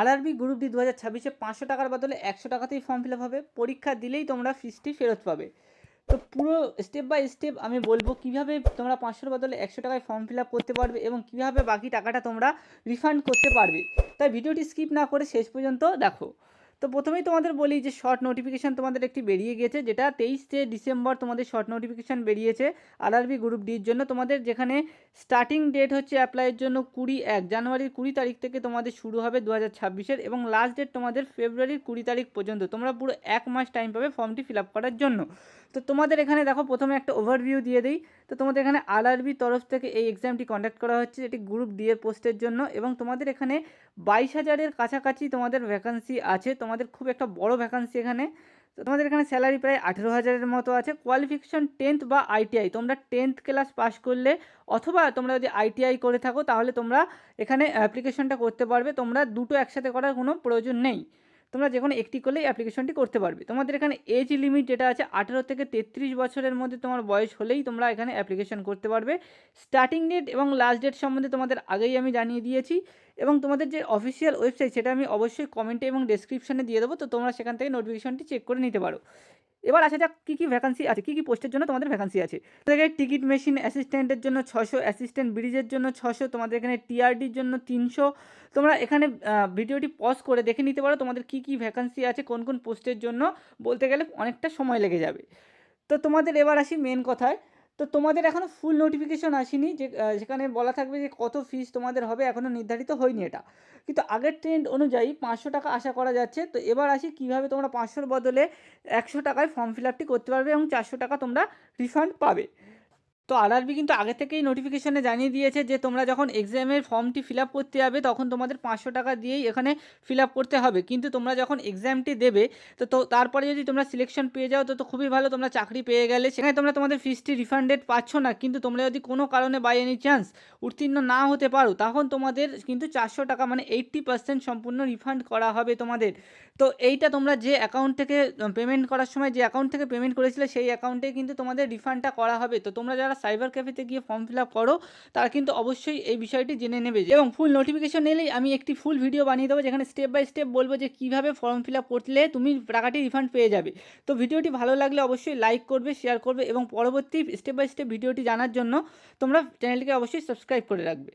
RRB group D দু হাজার ছাব্বিশে পাঁচশো টাকার বদলে একশো টাকাতেই ফর্ম ফিল আপ হবে। পরীক্ষা দিলেই তোমরা ফিসটি ফেরত পাবে। তো পুরো স্টেপ বাই স্টেপ আমি বলব কীভাবে তোমরা পাঁচশোর বদলে একশো টাকায় ফর্ম ফিল আপ করতে পারবে এবং কীভাবে বাকি টাকাটা তোমরা রিফান্ড করতে পারবে। তাই ভিডিওটি স্কিপ না করে শেষ পর্যন্ত দেখো। তো প্রথমেই তোমাদের বলি যে শর্ট নোটিফিকেশান তোমাদের একটি বেরিয়ে গিয়েছে, যেটা তেইশে ডিসেম্বর তোমাদের শর্ট নোটিফিকেশান বেরিয়েছে আরআরবি গ্রুপ ডির জন্য। তোমাদের যেখানে স্টার্টিং ডেট হচ্ছে অ্যাপ্লাইয়ের জন্য কুড়ি এক, জানুয়ারির কুড়ি তারিখ থেকে তোমাদের শুরু হবে দু হাজার ছাব্বিশের এবং লাস্ট ডেট তোমাদের ফেব্রুয়ারির কুড়ি তারিখ পর্যন্ত। তোমরা পুরো এক মাস টাইম পাবে ফর্মটি ফিল আপ করার জন্য। তো তোমাদের এখানে দেখো প্রথমে একটা ওভারভিউ দিয়ে দিই। তো তোমাদের এখানে আরআরবি তরফ থেকে এই এক্সামটি কন্ডাক্ট করা হচ্ছে, যেটি গ্রুপ ডি এর পোস্টের জন্য। এবং তোমাদের এখানে বাইশ হাজারের কাছাকাছি তোমাদের ভ্যাকান্সি আছে। তোমাদের খুব একটা বড় ভ্যাকান্সি এখানে। তো তোমাদের এখানে স্যালারি প্রায় আঠেরো হাজারের মতো আছে। কোয়ালিফিকেশন টেন্থ বা আইটিআই তোমরা টেন্থ ক্লাস পাস করলে অথবা তোমরা যদি আইটিআই করে থাকো, তাহলে তোমরা এখানে অ্যাপ্লিকেশনটা করতে পারবে। তোমরা দুটো একসাথে করার কোনো প্রয়োজন নেই। তোমরা যে কোনো একটি করলেই অ্যাপ্লিকেশনটি করতে পারবে। তোমাদের এখানে এজ লিমিট যেটা আছে, আঠেরো থেকে তেত্রিশ বছরের মধ্যে তোমার বয়স হলেই তোমরা এখানে অ্যাপ্লিকেশন করতে পারবে। স্টার্টিং ডেট এবং লাস্ট ডেট সম্বন্ধে তোমাদের আগেই আমি জানিয়ে দিয়েছি। এবং তোমাদের যে অফিসিয়াল ওয়েবসাইট সেটা আমি অবশ্যই কমেন্টে এবং ডেসক্রিপশানে দিয়ে দেবো। তো তোমরা সেখান থেকে নোটিফিকেশনটি চেক করে নিতে পারো। এবার আসা যাক কী কী ভ্যাকান্সি আছে, কী কী পোস্টের জন্য তোমাদের ভ্যাকান্সি আছে। তোমাদের টিকিট মেশিন অ্যাসিস্ট্যান্টের জন্য ছশো অ্যাসিস্ট্যান্ট ব্রিজের জন্য ছশো তোমাদের এখানে টিআরডির জন্য তিনশো। তোমরা এখানে ভিডিওটি পজ করে দেখে নিতে পারো তোমাদের কী কী ভ্যাকান্সি আছে, কোন কোন পোস্টের জন্য। বলতে গেলে অনেকটা সময় লেগে যাবে। তো তোমাদের এবার আসি মেন কথায়। তো তোমাদের এখনও ফুল নোটিফিকেশন আসেনি যে সেখানে বলা থাকবে যে কত ফিস তোমাদের হবে এখনও নির্ধারিত হয়নি এটা। কিন্তু আগের ট্রেন্ড অনুযায়ী পাঁচশো টাকা আশা করা যাচ্ছে। তো এবার আসি কীভাবে তোমরা পাঁচশোর বদলে একশো টাকায় ফর্ম ফিল আপটি করতে পারবে এবং চারশো টাকা তোমরা রিফান্ড পাবে। তো আরআরবি কিন্তু আগে থেকেই নোটিফিকেশনে জানিয়ে দিয়েছে যে তোমরা যখন এক্সামের ফর্মটি ফিল করতে যাবে, তখন তোমাদের পাঁচশো টাকা দিয়েই এখানে ফিল করতে হবে। কিন্তু তোমরা যখন এক্সামটি দেবে, তো তো তারপরে যদি তোমরা সিলেকশন পেয়ে যাও, তো তো খুবই ভালো তোমরা চাকরি পেয়ে গেলে। সেখানে তোমরা তোমাদের ফিসটি রিফান্ডেড পাচ্ছ না। কিন্তু তোমরা যদি কোনো কারণে বাই এনি চান্স উত্তীর্ণ না হতে পারো, তখন তোমাদের কিন্তু চারশো টাকা মানে এইট্টি পার্সেন্ট সম্পূর্ণ রিফান্ড করা হবে তোমাদের। তো এইটা তোমরা যে অ্যাকাউন্ট থেকে পেমেন্ট করার সময় যে অ্যাকাউন্ট থেকে পেমেন্ট করেছিলে, সেই অ্যাকাউন্টে কিন্তু তোমাদের রিফান্ডটা করা হবে। তো তোমরা যারা সাইবার ক্যাফেতে গিয়ে ফর্ম ফিল আপ করো, তারা কিন্তু অবশ্যই এই বিষয়টি জেনে নেবে এবং ফুল নোটিফিকেশন এলেই আমি একটি ফুল ভিডিও বানিয়ে দেবো যেখানে স্টেপ বাই স্টেপ বলব যে কীভাবে ফর্ম ফিল আপ করলে তুমি টাকাটি রিফান্ড পেয়ে যাবে। তো ভিডিওটি ভালো লাগলে অবশ্যই লাইক করবে শেয়ার করবে এবং পরবর্তী স্টেপ বাই স্টেপ ভিডিওটি জানার জন্য তোমরা চ্যানেলটিকে অবশ্যই সাবস্ক্রাইব করে রাখবে।